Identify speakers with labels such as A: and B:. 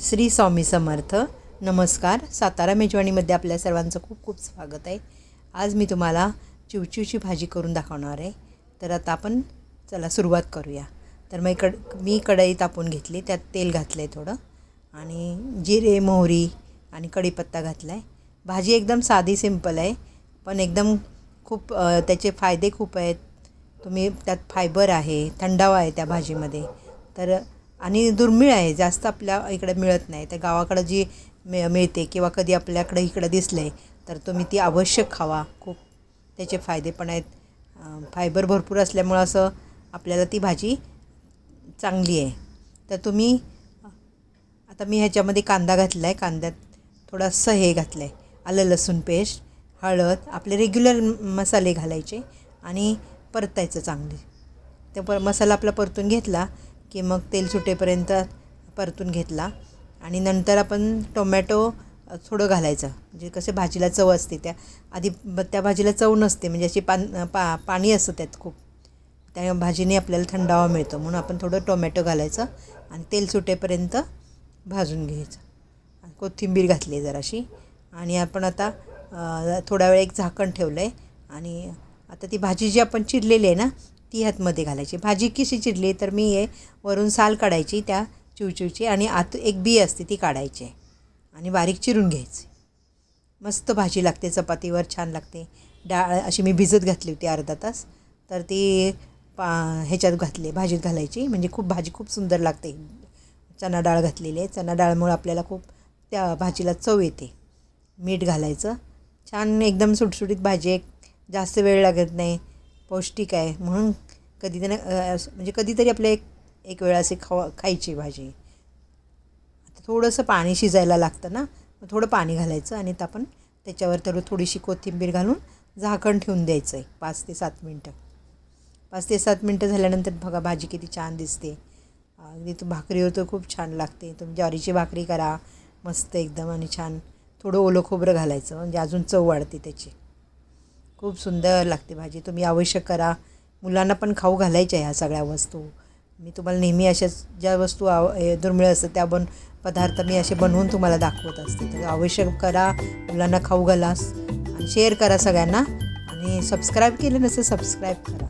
A: श्री स्वामी समर्थ. नमस्कार. सातारा मेजवानीमध्ये आपल्या सर्वांचं खूप खूप स्वागत आहे. आज मी तुम्हाला चिवचिवची भाजी करून दाखवणार आहे. तर आता आपण चला सुरुवात करूया. तर मग कड मी कढई तापून घेतली त्यात तेल घातलं आहे थोडं आणि जिरे मोहरी आणि कढीपत्ता घातला आहे भाजी एकदम साधी सिंपल आहे पण एकदम खूप त्याचे फायदे खूप आहेत. तुम्ही त्यात फायबर आहे थंडावा आहे त्या भाजीमध्ये. तर आणि दुर्मिळ आहे जास्त आपल्या इकडे मिळत नाही. त्या गावाकडं जी मिळ मिळते किंवा कधी आपल्याकडे इकडं दिसले तर तुम्ही ती अवश्य खावा. खूप त्याचे फायदे पण आहेत. फायबर भरपूर असल्यामुळं असं आपल्याला ती भाजी चांगली आहे. तर तुम्ही आता मी ह्याच्यामध्ये कांदा घातला आहे कांद्यात थोडंसं हे घातलं आहे आलं लसूण पेस्ट हळद आपले रेग्युलर मसाले घालायचे आणि परतायचं चांगले. ते पर मसाला आपला परतून घेतला की मग तेल सुटेपर्यंत परतून घेतला. आणि नंतर आपण टोमॅटो थोडं घालायचं. म्हणजे कसे भाजीला चव असते त्या. आधी ब त्या भाजीला चव नसते. म्हणजे अशी पान पा पाणी असतं त्यात खूप. त्या भाजीने आपल्याला थंडावा मिळतो. म्हणून आपण थोडं टोमॅटो घालायचं आणि तेल सुटेपर्यंत भाजून घ्यायचं. आणि कोथिंबीर घातली जराशी. आणि आपण आता थोडा वेळ एक झाकण ठेवलं आहे आणि आता ती भाजी जी आपण चिरलेली आहे ना ती ह्यातमध्ये घालायची. भाजी कशी चिरली तर मी हे वरून साल काढायची त्या चिवचिवची आणि आत एक बी असते ती काढायची आणि बारीक चिरून घ्यायची. मस्त भाजी लागते चपातीवर छान लागते. डाळ अशी मी भिजत घातली होती अर्धा तास तर ती पा ह्याच्यात घातली भाजीत घालायची. म्हणजे खूप भाजी खूप सुंदर लागते. चणा डाळ घातलेली आहे. चणा डाळमुळे आपल्याला खूप त्या भाजीला चव येते. मीठ घालायचं. छान एकदम सुटसुटीत भाजी आहे. जास्त वेळ लागत नाही. पौष्टिक आहे. म्हणून कधी त्यांना म्हणजे कधीतरी आपल्या एक एक वेळा असे खावा खायची भाजी. आता थोडंसं पाणी शिजायला लागतं ना मग थोडं पाणी घालायचं आणि आपण त्याच्यावर तर थोडीशी कोथिंबीर घालून झाकण ठेवून द्यायचं आहे पाच ते सात मिनटं. पाच ते सात मिनटं झाल्यानंतर बघा भाजी किती छान दिसते. अगदी तू भाकरीवर तर खूप छान लागते. तुम्ही ज्वारीची भाकरी करा मस्त एकदम आणि छान. थोडं ओलं खोबरं घालायचं म्हणजे अजून चव वाढते त्याची. खूप सुंदर लागते भाजी. तुम्ही आवश्यक करा. मुलांना पण खाऊ घालायच्या ह्या सगळ्या वस्तू. मी तुम्हाला नेहमी अशाच ज्या वस्तू आव दुर्मिळ असतात त्या बन पदार्थ मी असे बनवून तुम्हाला दाखवत असते. तर आवश्यक करा. मुलांना खाऊ घाला आणि शेअर करा सगळ्यांना. आणि सबस्क्राईब केलं नसेल सबस्क्राईब करा.